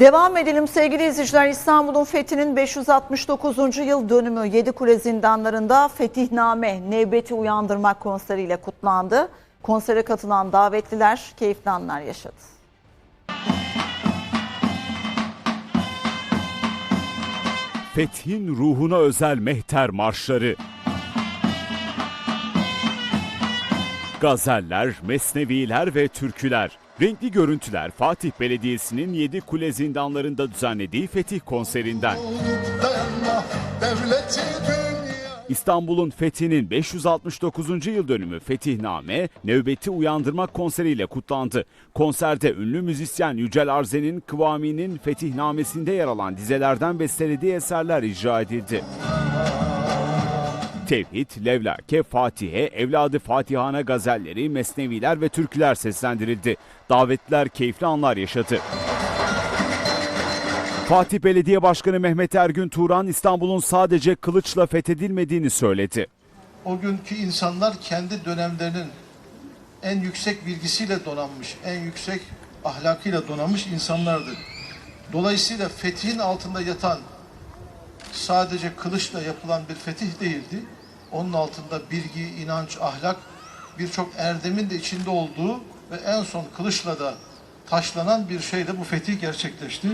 Devam edelim sevgili izleyiciler. İstanbul'un fethinin 569. yıl dönümü Yedikule zindanlarında Fetihname Nevbeti Uyandırmak konseriyle kutlandı. Konsere katılan davetliler keyifli anlar yaşadı. Fethin ruhuna özel mehter marşları. Gazeller, mesneviler ve türküler. Renkli görüntüler Fatih Belediyesi'nin 7 kule zindanlarında düzenlediği Fetih konserinden. İstanbul'un fethinin 569. yıl dönümü Fetihname, nöbeti uyandırmak konseriyle kutlandı. Konserde ünlü müzisyen Yücel Arzen'in Kıvami'nin Fetihnamesinde yer alan dizelerden bestelediği eserler icra edildi. Tevhid, Levlake, Fatihe, Evladı Fatihane gazelleri, mesneviler ve türküler seslendirildi. Davetliler keyifli anlar yaşadı. Fatih Belediye Başkanı Mehmet Ergün Turan İstanbul'un sadece kılıçla fethedilmediğini söyledi. O günkü insanlar kendi dönemlerinin en yüksek bilgisiyle donanmış, en yüksek ahlakıyla donanmış insanlardı. Dolayısıyla fethin altında yatan sadece kılıçla yapılan bir fetih değildi. Onun altında bilgi, inanç, ahlak birçok erdemin de içinde olduğu ve en son kılıçla da taşlanan bir şeyle bu fetih gerçekleşti.